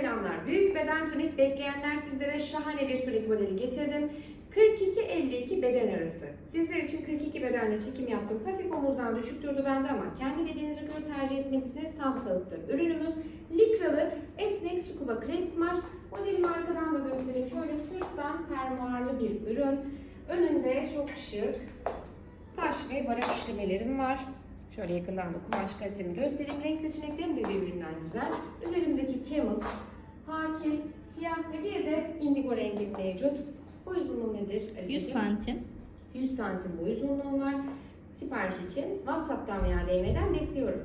selamlar. Büyük beden tunik bekleyenler sizlere şahane bir tunik modeli getirdim. 42-52 beden arası. Sizler için 42 bedenle çekim yaptım. Hafif omuzdan düşük durdu bende ama kendi bedeninize göre tercih etmelisiniz. Tam kalıptır. Ürünümüz likralı esnek scuba krep kumaş. Modelimi arkadan da göstereyim. Şöyle sırttan fermuarlı bir ürün. Önünde çok şık taş ve barak işlemelerim var. Şöyle yakından da kumaş kalitemi göstereyim. Renk seçeneklerim de birbirinden güzel. Üzerimdeki camel, haki, siyah ve bir de indigo rengi mevcut. Boy uzunluğu nedir? 100 Elif'ciğim? santim. 100 santim boy uzunluğum var. Sipariş için WhatsApp'tan veya DM'den bekliyorum.